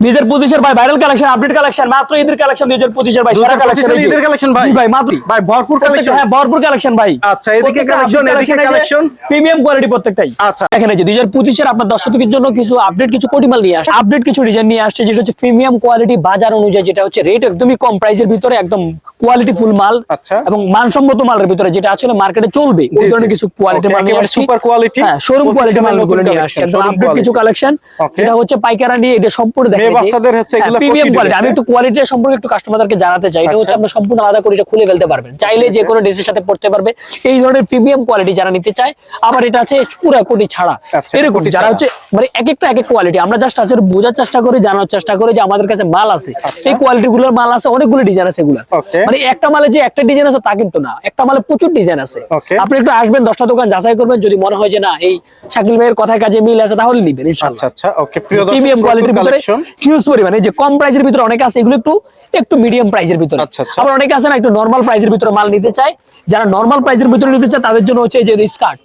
হাজার পঁচিশের ভাই ভাইরাল কালেকশন আপডেট কালেকশন মাত্র ঈদের কালেকশন হাজার পঁচিশের ভাই সারা কালেকশন 2025 ঈদের collection ভাই? ভাই মাত্র ভাই ভরপুর কালেকশন হ্যাঁ ভরপুর কালেকশন ভাই। আচ্ছা, এদিকে collection, এদিকে collection। প্রিমিয়াম কোয়ালিটি প্রত্যেকটাই। আচ্ছা। এখানে যে হাজার পঁচিশের আপনার দর্শকের জন্য কিছু আপডেট কিছু কোটিমাল নিয়ে আসছে। আপডেট কিছু ডিজাইন নিয়ে আসছে যেটা হচ্ছে প্রিমিয়াম কোয়ালিটি বাজার অনুযায়ী যেটা হচ্ছে রেট একদমই কম প্রাইসের ভিতরে একদম কোয়ালিটি ফুল মাল আচ্ছা। এবং মানসম্মত মালের ভিতরে যেটা আসলে মার্কেটে চলবে। ওই ধরনের কিছু কোয়ালিটি মাল নিয়ে আসছি। super quality, হ্যাঁ শোরুম কোয়ালিটি মালগুলো নিয়ে আসছে। আপডেট কিছু কালেকশন. যেটা হচ্ছে পাইকারা নিয়ে এটা সম্পূর্ণ দেখে বাচ্চাদের হচ্ছে এগুলো প্রিমিয়াম কোয়ালিটি আমি একটু কোয়ালিটির সম্পর্কে একটু কাস্টমারদেরকে জানাতে চাই এটা হচ্ছে। আপনি সম্পূর্ণ আলাদা করে এটা খুলে ফেলতে পারবেন। চাইলে যে কোনো ড্রেসের সাথে পড়তে পারবে। এই ধরনের প্রিমিয়াম কোয়ালিটি যারা নিতে চায় আবার এটা আছে পুরা কোটি ছাড়া এরকম যারা হচ্ছে মানে এক একটা এক এক কোয়ালিটি আমরা জাস্ট আসলে বোঝার চেষ্টা করি জানার চেষ্টা করি যে আমাদের কাছে মাল আছে। এই কোয়ালিটি গুলোর মাল আছে অনেকগুলো ডিজাইন আছে এগুলা। মানে একটা মালে যে একটা ডিজাইন আছে তা কিন্তু না। একটা মালে প্রচুর ডিজাইন আছে। আপনি একটু আসবেন দশটা দোকান যাচাই করবেন যদি মনে হয় যে না এই শাকিল ভাইয়ের কথায় কাজে মিল আছে তাহলে নিবেন ইনশাআল্লাহ। আচ্ছা আচ্ছা। ওকে প্রিয় দর্শক প্রিমিয়াম কোয়ালিটির ভিতরে কালেকশন হিউজ পরিমাণে যে কম প্রাইসের ভিতরে অনেকে আছে এগুলো একটু একটু মিডিয়াম প্রাইসের ভিতরে আচ্ছা, আচ্ছা। আবার অনেকে আছে না একটু নর্মাল প্রাইসের ভিতরে মাল নিতে চায় যারা নর্মাল প্রাইসের ভিতরে নিতে চায় তাদের জন্য হচ্ছে এই যে স্কার্ট.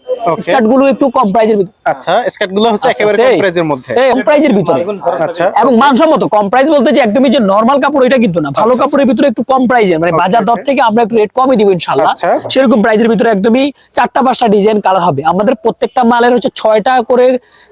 স্কার্টগুলো একটু কম প্রাইসের ভিতরে। আচ্ছা স্কার্টগুলো হচ্ছে একেবারে কম প্রাইজের মধ্যে। কম প্রাইসের ভিতরে। আচ্ছা এবং মানসম্মত কম প্রাইস বলতে যে একদমই যে নরমাল কাপড় এটা কিন্তু না। ভালো কাপড়ের ভিতরে একটু কম প্রাইসের মানে বাজার দর থেকে আমরা একটু রেট কমই দিব ইনশাল্লাহ আচ্ছা। সেরকম প্রাইসের ভিতরে একদমই চারটা পাঁচটা ডিজাইন কালার হবে। আমাদের প্রত্যেকটা মালের হচ্ছে ছয়টা করে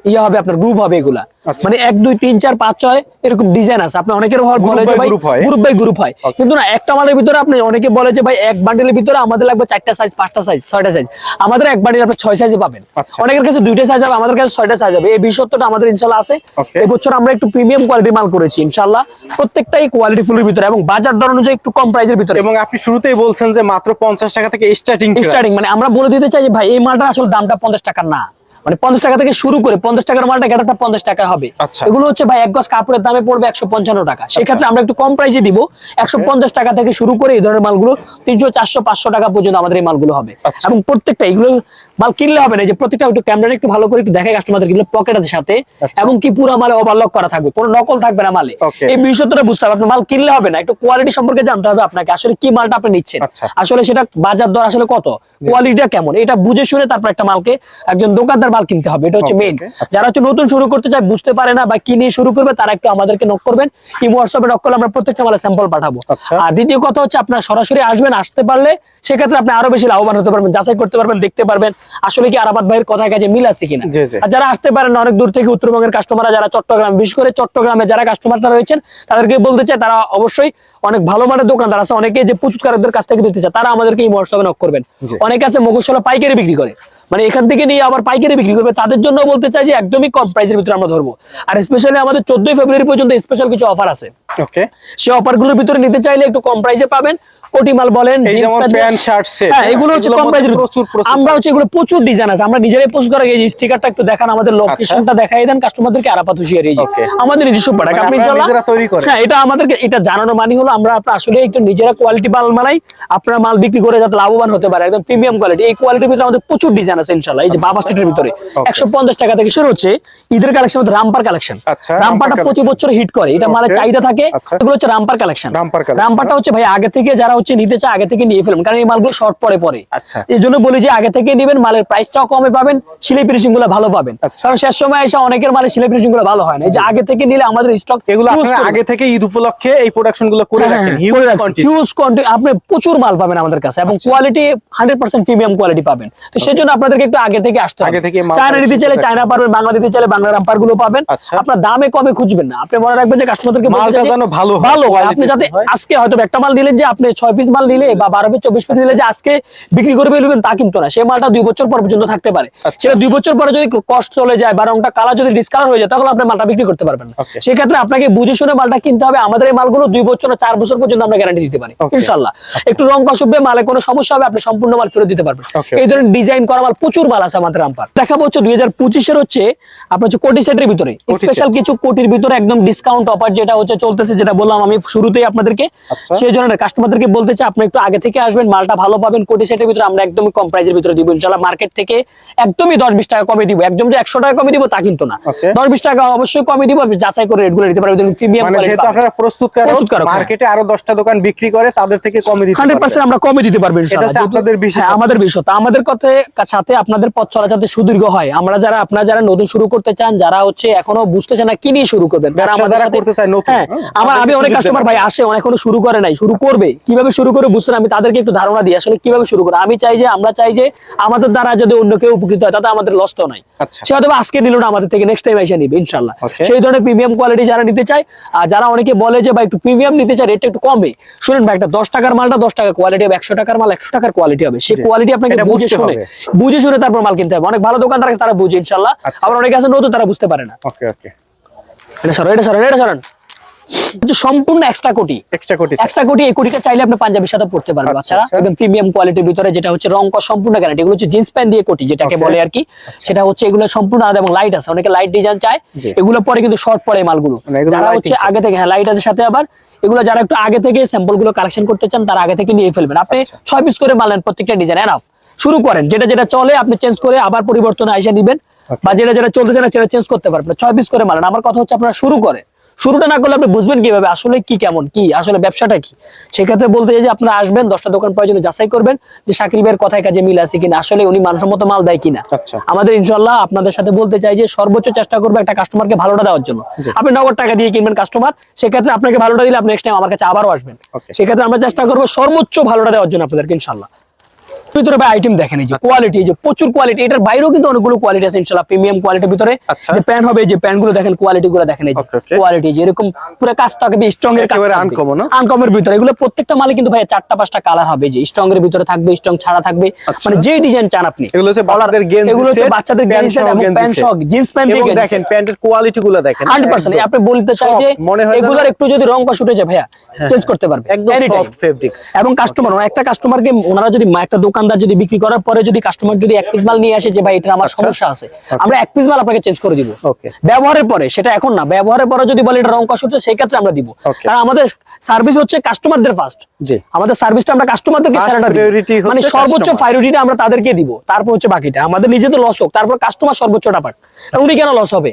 ইয়ে হবে আপনার গ্রুপ হবে এগুলা। আচ্ছা। মানে এক দুই তিন চার পাঁচ ছয় এরকম ডিজাইন আছে। আপনি অনেকের বলে যে ভাই গ্রুপ বাই গ্রুপ হয়। কিন্তু না একটা মালের ভিতরে আপনি অনেকে বলে যে ভাই এক বান্ডেলের ভিতরে আমাদের লাগবে চারটা সাইজ পাঁচটা সাইজ ছয়টা সাইজ আমাদের এক বান্ডেল আপনি ছয় সাইজে পাবেন। আচ্ছা। অনেকের কাছে দুইটা সাইজ হবে আমাদের কাছে ছয়টা সাইজ হবে। এই বিশ্বত্বটা আমাদের ইনশাল্লাহ আছে. এবছর আমরা একটু প্রিমিয়াম কোয়ালিটি মাল করেছি ইনশাল্লাহ। প্রত্যেকটাই কোয়ালিটি ফুলের ভিতরে এবং বাজার দর অনুযায়ী একটু কম প্রাইসের ভিতরে। এবং আপনি শুরুতেই বলছেন যে মাত্র পঞ্চাশ টাকা থেকে স্টার্টিং স্টার্টিং মানে আমরা বলে দিতে চাই যে ভাই এই মালটার আসলে দামটা পঞ্চাশ টাকা না। মানে পঞ্চাশ টাকা থেকে শুরু করে পঞ্চাশ টাকার মালটা গেটারটা পঞ্চাশ টাকা হবে। আচ্ছা। এগুলো হচ্ছে ভাই এক গজ কাপড়ের দামে পড়বে একশো পঞ্চান্ন টাকা। সেক্ষেত্রে আমরা একটু কম প্রাইসে দিব। একশো পঞ্চাশ টাকা থেকে শুরু করে এই ধরনের মালগুলো তিনশো চারশো পাঁচশো টাকা পর্যন্ত আমাদের এই মালগুলো হবে। আচ্ছা। এবং প্রত্যেকটা এগুলো মাল কিনলে হবে না যে প্রত্যেকটা একটু ক্যামেরা একটু ভালো করে একটু দেখায় কাস্টমারদের কিনলে পকেট আছে সাথে। এবং কি পুরো মালে ওভারলক করা থাকবে কোনো নকল থাকবে না মালে। এই বিষয়টা বুঝতে হবে আপনার মাল কিনলে হবে না একটু কোয়ালিটি সম্পর্কে জানতে হবে আপনাকে আসলে কি মালটা আপনি নিচ্ছেন। আচ্ছা। আসলে সেটা বাজার দর আসলে কত কোয়ালিটিটা কেমন এটা বুঝে শুনে তারপর একটা মালকে একজন দোকানদার মাল কিনতে হবে এটা হচ্ছে মেইন আচ্ছা। যারা হচ্ছে নতুন শুরু করতে চায় বুঝতে পারে না বা কি নিয়ে শুরু করবে তারা একটু আমাদেরকে নক করবেন। এই হোয়াটসঅ্যাপে নক করলে আমরা প্রত্যেকটা মালের স্যাম্পল পাঠাবো। আচ্ছা। আর দ্বিতীয় কথা হচ্ছে আপনার সরাসরি আসবেন আসতে পারলে সেক্ষেত্রে আপনি আরও বেশি লাভবান হতে পারবেন যাচাই করতে পারবেন দেখতে পারবেন আসলে কি আরাবাদ ভাইয়ের কথায় কাজে মিল আছে কিনা। আর যারা আসতে পারেন অনেক দূর থেকে উত্তরবঙ্গের কাস্টমাররা যারা চট্টগ্রাম বিশেষ করে চট্টগ্রামে যারা কাস্টমাররা রয়েছেন তাদেরকে বলতে চাই তারা অবশ্যই অনেক ভালো মানের দোকানদার আছে। অনেকে যে প্রস্তুতকারকদের কাছ থেকে দিতে চায় তারা আমাদেরকে এই হোয়াটসঅ্যাপে নক করবেন। অনেকে আছে মগজশালা পাইকারি বিক্রি করে। মানে এখান থেকে নিয়ে আবার পাইকারি বিক্রি করবে। তাদের জন্য বলতে চাই যে একদমই কম প্রাইসের ভিতরে আমরা ধরবো। আর স্পেশালি আমাদের চোদ্দই ফেব্রুয়ারি পর্যন্ত স্পেশাল কিছু অফার আছে। ওকে সেই অফারগুলোর ভিতরে নিতে চাইলে একটু কম প্রাইসে পাবেন। কোটি মাল বলেন প্যান্ট শার্ট সেট হ্যাঁ এগুলো হচ্ছে কম প্রাইসের প্রচুর প্রচুর। আমরা হচ্ছে এগুলো প্রচুর ডিজাইন আছে। আমরা নিজেরাই পোস্ট করা এই স্টিকারটা একটু দেখান আমাদের লোকেশনটা দেখাই দেন কাস্টমারদেরকে আরাপাত হুশিয়ারি এই যে। আমাদের নিজস্ব প্রোডাক্ট মানে আপনি নিজেরা তৈরি করেন? হ্যাঁ এটা আমাদেরকে এটা জানানো মানে হলো আমরা আসলে একটু নিজেরা কোয়ালিটি মাল মালাই আপনারা মাল বিক্রি করে যাতে লাভবান হতে পারে একদম প্রিমিয়াম কোয়ালিটি এই কোয়ালিটির ভিতরে আমাদের প্রচুর ডিজাইন আছে ইনশাআল্লাহ। এই যে বাবা সেটের ভিতরে। একশো পঞ্চাশ টাকা থেকে শুরু হচ্ছে ঈদের কালেকশন রামপার কালেকশন আচ্ছা, রামপারটা প্রতি বছর হিট করে। এটা মালের চাহিদা থাকে আচ্ছা। এগুলো হচ্ছে রামপার কালেকশন রামপারটা হচ্ছে ভাই আগে থেকে যারা হচ্ছে নিতে চায় আগে থেকে নিয়ে ফেলুন। কারণ এই মালগুলো শর্ট পরে পরে। আচ্ছা। এই জন্য বলি যে আগে থেকে নিবেন মালের প্রাইসটাও কমে পাবেন সিলাই ফিনিশিংগুলো ভালো পাবেন। আচ্ছা। কারণ শেষ সময় এসে অনেকের মালের সিলাই ফিনিশিংগুলো ভালো হয় না। এই যে আগে থেকে নিলে আমাদের স্টক এগুলো আগে থেকে ঈদ উপলক্ষে এই প্রোডাকশনগুলো করে হ্যাঁ, রাখেন। হিউজ কোয়ান্টিটি আপনি প্রচুর মাল পাবেন আমাদের কাছে এবং আচ্ছা। Quality hundred percent premium quality পাবেন। তো সেই জন্য আপনাদেরকে একটু আগে থেকে আসতে হবে। আগে থেকে চায়না collection চাইলে চায়না পারবেন বাংলা দিতে চাইলে বাংলা রাম্পারগুলো পাবেন। আচ্ছা। আপনার দামে কমে খুঁজবেন না। আপনি মনে রাখবেন যে কাস্টমারদেরকে মালটা যেন ভালো হয়, ভালো হয়। আপনি যাতে আজকে হয়তো একটা মাল দিলেন যে আপনি ছয় পিস মাল নিলে বা বারো পিস চব্বিশ পিস নিলে যে আজকে বিক্রি করে ফেলবেন তা কিন্তু না। সেই মালটা দুই বছর পর পর্যন্ত থাকতে পারে। আচ্ছা। সেটা দুই বছর পরে যদি কষ্ট চলে যায় বা রংটা কালার যদি ডিসকালার হয়ে যায় তখন আপনি মালটা বিক্রি করতে পারবেন না। সেক্ষেত্রে আপনাকে বুঝে শুনে মালটা কিনতে হবে। আমাদের এই মালগুলো দুই বছর চার বছর পর্যন্ত আমরা গ্যারান্টি দিতে পারি। ইনশাল্লাহ। একটু রং কষবে মালে কোনো সমস্যা হবে আপনি সম্পূর্ণ মাল ফেরত দিতে পারবেন। এই ধরনের ডিজাইন করা মাল প্রচুর মাল আছে আমাদের রামপার দেখাবো হচ্ছে দুই হাজার পঁচিশের হচ্ছে আপনার হচ্ছে কোটি সেটের ভিতরে। স্পেশাল কিছু কোটির ভিতরে একদম ডিসকাউন্ট অফার যেটা হচ্ছে চলতেছে যেটা বললাম আমি শুরুতেই আপনাদেরকে। আচ্ছা। সেই জন্য কাস্টমারদেরকে বলতে চাই আপনি একটু আগে থেকে আসবেন মালটা ভালো পাবেন কোটি সেটের ভিতরে আমরা একদমই কম প্রাইসের ভিতরে দিব। ইনশাল্লাহ মার্কেট থেকে একদমই দশ বিশ টাকা কমে দিব। একদম যে একশো টাকা কমে দিব তা কিন্তু না। দশ বিশ টাকা অবশ্যই কমে দিব আপনি যাচাই করে রেটগুলো দিতে পারবেন। প্রিমিয়াম মানে যেহেতু আপনারা প্রস্তুতকারক, হ্যাঁ। মার্কেটে আরও দশটা দোকান বিক্রি করে তাদের থেকে কমে দিতে হান্ড্রেড পার্সেন্ট আমরা কমে দিতে পারব ইনশাআল্লাহ। হচ্ছে যেহেতু- আপনাদের বিশেষত্ব। হ্যাঁ, আমাদের বিশেষত্ব। আমাদের কথায় সাথে আপনাদের পথ চলা যাতে সুদীর্ঘ হয়। আমরা যারা আপনারা যারা নতুন শুরু করতে চান যারা হচ্ছে এখনও বুঝতেছে না কি নিয়ে শুরু করবেন ব্যবসা আমাদের যারা সাথে- করতে চায় নতুন, হ্যাঁ হ্যাঁ, আমার আমি অনেক কাস্টমার ভাই আসে অনেক শুরু করে নাই। শুরু করবে। কীভাবে শুরু করে বুঝতে আমি তাদেরকে একটু ধারণা দিই আসলে কীভাবে শুরু করে আমি চাই যে আমরা চাই যে আমাদের দ্বারা যদি অন্য কেউ উপকৃত হয় তাতে আমাদের লস তো নাই। আচ্ছা। সে হয়তো আজকে নিল না আমাদের থেকে নেক্সট টাইম এসে নিবে ইনশাল্লাহ। সেই ধরনের প্রিমিয়াম কোয়ালিটি যারা নিতে চায় আর যারা অনেকে বলে যে ভাই একটু প্রিমিয়াম নিতে চায় রেটটা একটু কমে। শুনেন ভাই একটা দশ টাকার মালটা দশ টাকা কোয়ালিটি হবে একশো টাকার মাল একশো টাকার কোয়ালিটি হবে। সেই কোয়ালিটি আপনাকে বুঝে শুনে বুঝে শুনে তারপর মাল কিনতে হবে। অনেক ভালো দোকানদার আছে তারা বুঝে ইনশাল্লাহ। আচ্ছা। আবার অনেকে আছে নতুন তারা বুঝতে পারে না। ওকে ওকে এটা সরেন এটা সরেন এটা সরেন। সম্পূর্ণ এক্সট্রা কোটি। এক্সট্রা কোটি এক্সট্রা কোটি এই কোটিটা চাইলে আপনি পাঞ্জাবির সাথে পড়তে পারবেন। আচ্ছা, বাচ্চারা আচ্ছা। একদম প্রিমিয়াম কোয়ালিটির ভিতরে যেটা হচ্ছে রং সম্পূর্ণ গ্যারান্টি এগুলো হচ্ছে জিন্স প্যান্ট দিয়ে কোটি যেটাকে বলে আর কি। সেটা হচ্ছে এগুলো সম্পূর্ণ আলাদা এবং লাইট আছে। অনেকে লাইট ডিজাইন চায়। এগুলো পরে কিন্তু শর্ট এই মালগুলো। মানে যারা হচ্ছে আগে থেকে হ্যাঁ লাইট আছে সাথে আবার। এগুলো যারা একটু আগে থেকে স্যাম্পলগুলো কালেকশন করতে চান তারা আগে থেকে নিয়ে ফেলবেন। আপনি আচ্ছা। ছয় পিস করে মালেন প্রত্যেকটা ডিজাইন এনাফ শুরু করেন। যেটা যেটা চলে আপনি চেঞ্জ করে আবার পরিবর্তনে আইসা নিবেন। বা যেটা যেটা চলতেছে না সেটা চেঞ্জ করতে পারবেন। ছয় পিস করে মালেন। আমার কথা হচ্ছে আপনারা শুরু করেন। শুরুটা না করলে আপনি বুঝবেন কীভাবে আসলে কি কেমন কি আসলে ব্যবসাটা কি? সেক্ষেত্রে বলতে চাই যে আপনারা আসবেন দশটা দোকান প্রয়োজনে যাচাই করবেন যে শাকিল ভাইয়ের কথায় কাজে মিল আছে কিনা আসলে উনি মানসম্মত মাল দেয় কিনা। আচ্ছা। আমাদের ইনশাল্লাহ আপনাদের সাথে বলতে চাই যে সর্বোচ্চ চেষ্টা করব একটা কাস্টমারকে ভালোটা দেওয়ার জন্য। আপনি নগদ টাকা দিয়ে কিনবেন কাস্টমার সেক্ষেত্রে আপনাকে ভালোটা দিলে আপনি নেক্সট টাইম আমার কাছে আবারও আসবেন। সেক্ষেত্রে আমরা চেষ্টা করব সর্বোচ্চ ভালোটা দেওয়ার জন্য আপনাদেরকে ইনশাল্লাহ ভিতরে ভাই আইটেম দেখেন এই যে কোয়ালিটি এই যে প্রচুর কোয়ালিটি এটার বাইরেও কিন্তু অনেকগুলো কোয়ালিটি আছে ইনশাল্লাহ প্রিমিয়াম কোয়ালিটির ভিতরে। আচ্ছা। যে প্যান্ট হবে এই যে প্যান্টগুলো দেখেন কোয়ালিটি গুলো দেখেন এই যে. কোয়ালিটি যে এরকম পুরো কাজ থাকবে স্ট্রং এর কাজ একেবারে uncommon, না? আনকমের ভিতরে। এগুলো প্রত্যেকটা মালে কিন্তু ভাই চারটা পাঁচটা কালার হবে যে স্ট্রং এর ভিতরে থাকবে স্ট্রং ছাড়া থাকবে। মানে যে ডিজাইন চান আপনি। এগুলো হচ্ছে বাচ্চাদের গেঞ্জি এগুলো হচ্ছে বাচ্চাদের গেঞ্জি সেট এবং প্যান্ট। সহ জিন্স প্যান্ট দিয়ে দেখেন প্যান্টের কোয়ালিটি গুলো দেখেন। হান্ড্রেড পার্সেন্ট আপনি বলতে চাই যে হয় এগুলার একটু যদি রং কষ উঠে যায় ভাইয়া চেঞ্জ করতে পারবে একদম সফট ফেব্রিক্স এবং কাস্টমার একটা কাস্টমারকে ওনারা যদি মা- একটা দোকানদার যদি বিক্রি করার পরে যদি কাস্টমার যদি এক পিস মাল নিয়ে আসে যে ভাই এটা আমার সমস্যা আছে। আমরা এক পিস মাল আপনাকে চেঞ্জ করে দিব। ব্যবহারের পরে সেটা এখন না ব্যবহারের পরে যদি বলে এটা রং কষ হচ্ছে সেই ক্ষেত্রে আমরা দিব. কারণ আমাদের সার্ভিস হচ্ছে কাস্টমারদের ফার্স্ট জি। আমাদের সার্ভিসটা আমরা কাস্টমারদেরকে সেরাটা মানে সর্বোচ্চ। প্রায়োরিটিটা আমরা তাদেরকে দিব। তারপর হচ্ছে বাকিটা। আমাদের নিজেদের লস হোক তারপর কাস্টমার সর্বোচ্চটা পাক। উনি কেন লস হবে?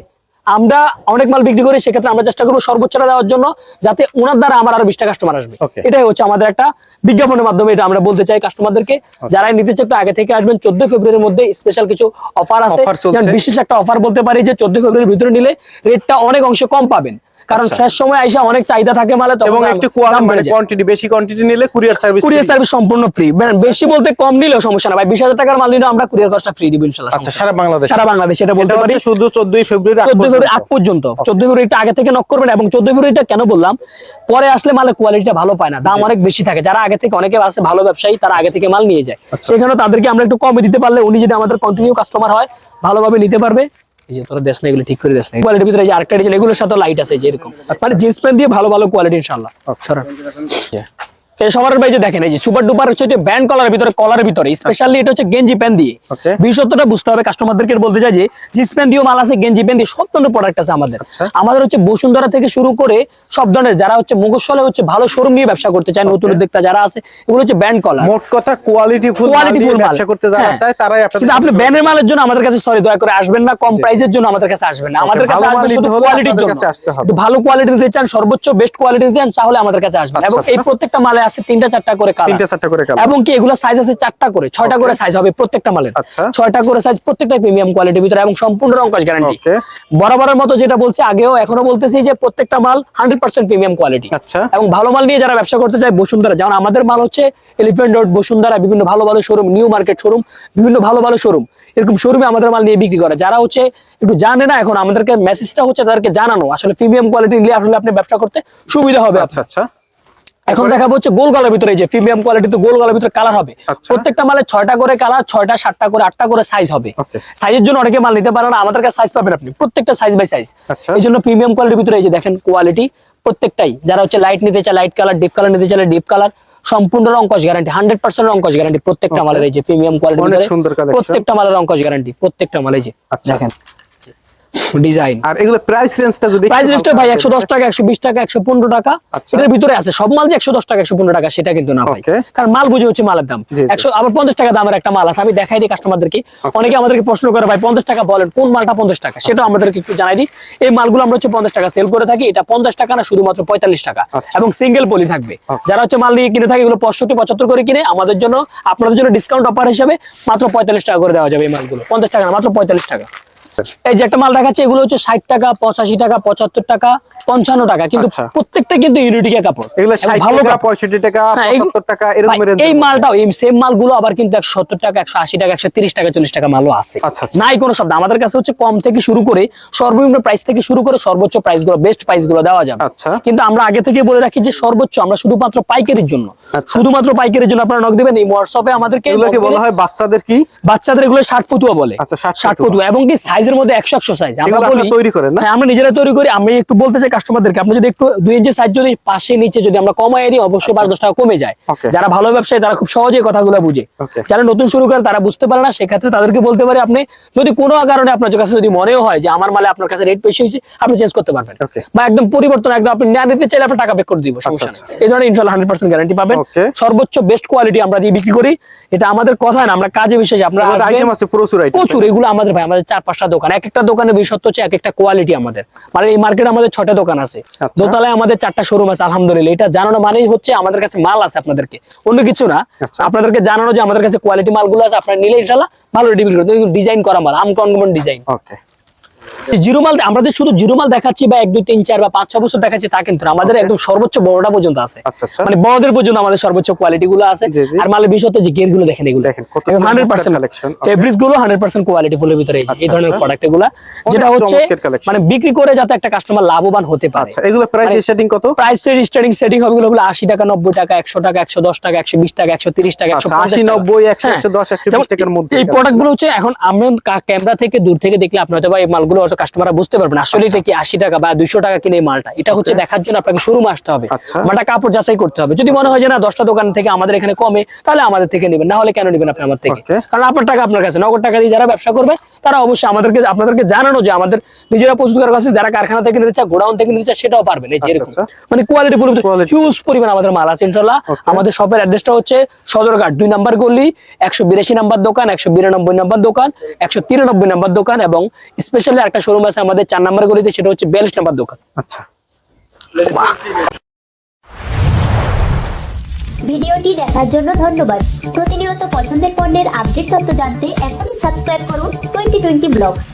আমরা অনেক মাল বিক্রি করি সেক্ষেত্রে আমরা চেষ্টা করব সর্বোচ্চটা দেওয়ার জন্য যাতে ওনার দ্বারা আমার আরও বিশটা কাস্টমার আসবে। এটাই হচ্ছে আমাদের একটা বিজ্ঞাপনের মাধ্যমে এটা আমরা বলতে চাই কাস্টমারদেরকে যারা নিতে চাই একটু আগে থেকে আসবেন চোদ্দ ফেব্রুয়ারির মধ্যে স্পেশাল কিছু অফার আছে। বিশেষ একটা অফার বলতে পারি যে চোদ্দ ফেব্রুয়ারির ভিতরে নিলে রেটটা অনেক অংশে কম পাবেন। কারণ শেষ সময় আইসা অনেক চাহিদা থাকে মালে এবং একটু কোয়ালিটি বেড়ে মানে। কোয়ান্টিটি বেশি কোয়ান্টিটি নিলে কুরিয়ার সার্ভিস কুরিয়ার সার্ভিস সম্পূর্ণ ফ্রি বেশি বলতে কম নিলেও সমস্যা না। ভাই বিশ হাজার টাকার মাল নিলে আমরা কুরিয়ার কস্টটা ফ্রি দিব ইনশাল্লাহ আচ্ছা সারা বাংলাদেশ। সারা বাংলাদেশ এটা বলতে পারি। শুধু 14 ফেব্রুয়ারি আগ চোদ্দ ফেব্রুয়ারি আগ পর্যন্ত। পর্যন্ত। চোদ্দ ফেব্রুয়ারিটা আগে থেকে নক করবেন এবং চোদ্দ ফেব্রুয়ারিটা কেন বললাম? পরে আসলে মালের কোয়ালিটিটা ভালো পায় না। দাম অনেক বেশি থাকে। যারা আগে থেকে অনেকে আছে ভালো ব্যবসায়ী তারা আগে থেকে মাল নিয়ে যায়। আচ্ছা। সেখানে তাদেরকে আমরা একটু কমে দিতে পারলে উনি যদি আমাদের কন্টিনিউ কাস্টমার হয় ভালোভাবে নিতে পারবে। এই যে তোরা দেশ না এগুলো ঠিক করে দেশ না। কোয়ালিটির ভিতরে যে আরেকটা ডিজাইন এগুলোর সাথে লাইট আছে এই যে এরকম। মানে জিন্স প্যান্ট দিয়ে ভালো ভালো কোয়ালিটি ইনশাল্লাহ সরান। সবার ভাই যে দেখেন এই যে সুপার ডুপার হচ্ছে যে ব্যান্ড কলারের ভিতরে কলারের ভিতরে স্পেশালি এটা হচ্ছে গেঞ্জি দিয়ে. বিশেষত্বটা বুঝতে হবে কাস্টমারদেরকে বলতে চাই যে জিন্স দিয়েও মাল আছে গেঞ্জি দিয়ে সব ধরনের প্রোডাক্ট আছে আমাদের। আচ্ছা। আমাদের হচ্ছে বসুন্ধরা থেকে শুরু করে সব ধরনের যারা হচ্ছে মুগসলে হচ্ছে ভালো শোরুম নিয়ে ব্যবসা করতে চায় নতুন উদ্যোক্তা যারা আছে এগুলো হচ্ছে ব্যান্ড কলার মোট কথা কোয়ালিটি ফুল কোয়ালিটি ফুল ব্যবসা করতে যারা হ্যাঁ। চায় তারাই আপনাদের কিন্তু আপনি ব্যানের মালের জন্য আমাদের কাছে সরি দয়া করে আসবেন না কম প্রাইসের জন্য আমাদের কাছে আসবেন না। আমাদের কাছে ভালো আসবেন শুধু কোয়ালিটির জন্য। ভালো কোয়ালিটি নিতে চান সর্বোচ্চ বেস্ট কোয়ালিটি নিতে চান তাহলে আমাদের কাছে আসবেন। আচ্ছা, এবং এই আচ্ছা। প্রত্যেকটা মালে আছে তিনটা চারটা করে কালার তিনটা চারটা করে কালার এবং কি এগুলো সাইজ আছে চারটা করে ছয়টা করে সাইজ হবে প্রত্যেকটা মালের। আচ্ছা। ছয়টা করে সাইজ প্রত্যেকটা প্রিমিয়াম কোয়ালিটির ভিতরে এবং সম্পূর্ণ রঙ্কাশ গ্যারান্টি. বরাবরের মতো যেটা বলছি আগেও এখনও বলতেছি যে প্রত্যেকটা মাল হান্ড্রেড পার্সেন্ট প্রিমিয়াম কোয়ালিটি আচ্ছা। এবং ভালো মাল নিয়ে যারা ব্যবসা করতে চায় বসুন্ধরা যেমন আমাদের মাল হচ্ছে এলিফেন্ট রোড বসুন্ধরা বিভিন্ন ভালো ভালো শোরুম নিউ মার্কেট শোরুম বিভিন্ন ভালো ভালো শোরুম এরকম শোরুমে আমাদের মাল নিয়ে বিক্রি করে। যারা হচ্ছে একটু জানে না এখন আমাদেরকে মেসেজটা হচ্ছে তাদেরকে জানানো। আসলে প্রিমিয়াম কোয়ালিটি নিলে আসলে আপনি ব্যবসা করতে সুবিধা হবে। আচ্ছা আচ্ছা। এখন দেখাবো হচ্ছে গোল গলার ভিতরে এই যে প্রিমিয়াম কোয়ালিটি তো গোল গলার ভিতরে কালার হবে। আচ্ছা। প্রত্যেকটা মালে ছয়টা করে কালার ছয়টা সাতটা করে আটটা করে সাইজ হবে। সাইজের জন্য অনেকে মাল নিতে পারে না আমাদের কাছে সাইজ পাবেন আপনি প্রত্যেকটা সাইজ বাই সাইজ। এই জন্য প্রিমিয়াম কোয়ালিটির ভিতরে এই যে দেখেন কোয়ালিটি প্রত্যেকটাই। যারা হচ্ছে লাইট নিতে চায় লাইট কালার ডিপ কালার নিতে চাইলে ডিপ কালার সম্পূর্ণ রঙ্কশ গ্যারান্টি হান্ড্রেড পার্সেন্ট রঙ্কশ গ্যারান্টি প্রত্যেকটা মালের এই যে প্রিমিয়াম কোয়ালিটি প্রত্যেকটা মালের রঙ্কশ গ্যারান্টি প্রত্যেকটা মালে যে আচ্ছা। দেখেন। ডিজাইন। আর এগুলো প্রাইস রেঞ্জটা যদি প্রাইস রেঞ্জটা ভাই করে একশো দশ টাকা একশো বিশ টাকা একশো পনেরো টাকা। আচ্ছা। এটার ভিতরে আছে সব মাল যে একশো দশ টাকা একশো পনেরো টাকা সেটা কিন্তু না ভাই। কারণ মাল বুঝে হচ্ছে মালের দাম। জি, জি। একশো আবার পঞ্চাশ টাকা দামের একটা মাল আছে আমি দেখাই দিই কাস্টমারদেরকে অনেকে আমাদেরকে প্রশ্ন করে ভাই পঞ্চাশ টাকা বলেন কোন মালটা পঞ্চাশ টাকা? সেটাও আমাদেরকে একটু জানাই দিই। এই মালগুলো আমরা হচ্ছে পঞ্চাশ টাকা সেল করে থাকি এটা পঞ্চাশ টাকা না শুধুমাত্র পঁয়তাল্লিশ টাকা। আচ্ছা। এবং সিঙ্গেল পলি থাকবে। যারা হচ্ছে মাল নিয়ে কিনে থাকে এগুলো পঁয়ষট্টি পঁচাত্তর করে কিনে আমাদের জন্য আপনাদের জন্য ডিসকাউন্ট অফার হিসাবে মাত্র পঁয়তাল্লিশ টাকা করে দেওয়া যাবে এই মালগুলো। পঞ্চাশ টাকা না মাত্র পঁয়তাল্লিশ টাকা। এই যে একটা মাল দেখাচ্ছে এগুলো হচ্ছে ষাট টাকা পঁচাশি টাকা পঁচাত্তর টাকা পঞ্চান্ন টাকা। কিন্তু আচ্ছা। প্রত্যেকটা কিন্তু ইউনিটিকে কাপড়। এগুলো এবং 60 ভালো টাকা টাকা হ্যাঁ, এই- 75 টাকা এরকম এই মালটাও এই সেম মালগুলো আবার কিন্তু একশো সত্তর টাকা একশো আশি টাকা একশো তিরিশ টাকা চল্লিশ টাকা মালও আছে। আচ্ছা, আচ্ছা। নাই কোনো শব্দ। আমাদের কাছে হচ্ছে কম থেকে শুরু করে সর্বনিম্ন প্রাইস থেকে শুরু করে সর্বোচ্চ প্রাইসগুলো বেস্ট প্রাইসগুলো দেওয়া যাবে। কিন্তু আমরা আগে থেকে বলে রাখি যে সর্বোচ্চ আমরা শুধুমাত্র পাইকারির জন্য। শুধুমাত্র পাইকারির জন্য আপনারা নক দেবেন। এই হোয়াটসঅ্যাপে আমাদেরকে বলা হয় বাচ্চাদের কি? বাচ্চাদের এগুলো ষাট ফুতুয়া বলে। আচ্ছা, 60 ষাট ফতুয়া। এবং কি সাইজের মধ্যে একশো একশো সাইজ আমরা বলি তৈরি করেন না? হ্যাঁ আমরা নিজেরা তৈরি করি। আমি একটু বলতে চাই কাস্টমারদেরকে আপনি যদি একটু দুই ইঞ্চি সাইজ যদি পাশে নিচে যদি আমরা কমাই দিই অবশ্যই পাঁচ দশ টাকা কমে যায়। যারা ভালো ব্যবসায়ী তারা খুব সহজে কথাগুলো বুঝে। যারা নতুন শুরু করে তারা বুঝতে পারে না। সেক্ষেত্রে তাদেরকে বলতে পারে আপনি যদি কোনো কারণে আপনার কাছে যদি মনেও হয় যে আমার মালে আপনার কাছে রেট বেশি হয়েছে আপনি চেঞ্জ করতে পারবেন। বা একদম পরিবর্তন একদম আপনি না নিতে চাইলে আপনার টাকা ব্যাক করে দিব সমস্যা আচ্ছা। এই ধরনের ইনশাল্লাহ হান্ড্রেড পার্সেন্ট গ্যারান্টি পাবেন। সর্বোচ্চ বেস্ট কোয়ালিটি আমরা দিয়ে বিক্রি করি। এটা আমাদের কথা না আমরা কাজে বিশেষ আপনারা প্রচুর এগুলো আমাদের ভাই আমাদের চার পাঁচটা দোকান এক একটা দোকানের বিশেষত্ব হচ্ছে এক একটা কোয়ালিটি আমাদের। মানে এই মার্কেটে আমাদের ছটা দোকান আছে। আচ্ছা। দোতলায় আমাদের চারটা শোরুম আছে আলহামদুলিল্লাহ। এটা জানানো মানেই হচ্ছে আমাদের কাছে মাল আছে আপনাদেরকে। অন্য কিছু না। আচ্ছা। আপনাদেরকে জানানো যে আমাদের কাছে কোয়ালিটি মালগুলো আছে আপনারা নিলে ইনশাল্লাহ ভালো ডিবিল ডিজাইন করা মাল আনকমন ডিজাইন ওকে জিরো মাল আমরা যে শুধু জিরো মাল দেখাচ্ছি বা এক দুই তিন চার বা পাঁচ ছ বছর দেখাচ্ছি তা কিন্তু আমাদের একদম সর্বোচ্চ বড়টা পর্যন্ত আছে। আচ্ছা, আচ্ছা। মানে বড়দের পর্যন্ত আমাদের সর্বোচ্চ কোয়ালিটি গুলো আছে। আর মালের বিশেষত যে গেরগুলো দেখেন এগুলো। Hundred percent okay. ফেব্রিক্সগুলো হান্ড্রেড পার্সেন্ট কোয়ালিটি ফুলের ভিতরে এই আচ্ছা, ধরনের। প্রোডাক্ট এগুলা যেটা হচ্ছে মানে বিক্রি করে যাতে একটা কাস্টমার লাভবান হতে পারে। আচ্ছা এগুলো প্রাইস মানে- সেটিং কত? প্রাইস স্টার্টিং সেটিং হবে গুলো আশি টাকা নব্বই টাকা একশো টাকা একশো দশ টাকা একশো বিশ টাকা একশো তিরিশ টাকা একশো আচ্ছা, 80, 90, 100, 110, 120 টাকার মধ্যে এই এখানে। প্রোডাক্টগুলো হচ্ছে এখন আমরা ক্যামেরা থেকে দূর থেকে দেখলে আপনি হয়তো এই মালগুলো কাস্টমাররা বুঝতে পারবেন আসলে আচ্ছা। এটা কি আশি টাকা বা দুইশো টাকা কিনে মালটা? এটা হচ্ছে দেখার জন্য আপনাকে শোরুমে আসতে হবে। আচ্ছা। মালটা কাপড় যাচাই করতে হবে। যদি মনে হয় যে না দশটা দোকান থেকে আমাদের এখানে কমে তাহলে আমাদের থেকে নেবেন না হলে কেন নেবেন আপনি আমার থেকে? কারণ আপনার টাকা আপনার কাছে নগদ টাকা দিয়ে যারা ব্যবসা করবে তারা অবশ্যই আমাদেরকে আপনাদেরকে জানানো যে আমাদের নিজেরা প্রস্তুত করার কাছে যারা কারখানা থেকে নিতে চায় গোডাউন থেকে নিতে চায় সেটাও পারবেন। এই যে আচ্ছা, এরকম। আচ্ছা। মানে কোয়ালিটি ফুল হিউজ পরিমাণ আমাদের মাল আছে ইনশাল্লাহ আমাদের শপের অ্যাড্রেসটা হচ্ছে সদরঘাট দুই নাম্বার গলি একশো বিরাশি নাম্বার দোকান একশো বিরানব্বই নাম্বার দোকান একশো তিরানব্বই নাম্বার দোকান এবং স্পেশালি একটা শোরুম আছে আমাদের চার নাম্বার গলিতে সেটা হচ্ছে বিয়াল্লিশ নাম্বার দোকান। আচ্ছা। ভিডিওটি দেখার জন্য ধন্যবাদ। প্রতিনিয়ত পছন্দের পণ্যের আপডেট তথ্য জানতে এখনই সাবস্ক্রাইব করুন টোয়েন্টি টোয়েন্টি ব্লগস।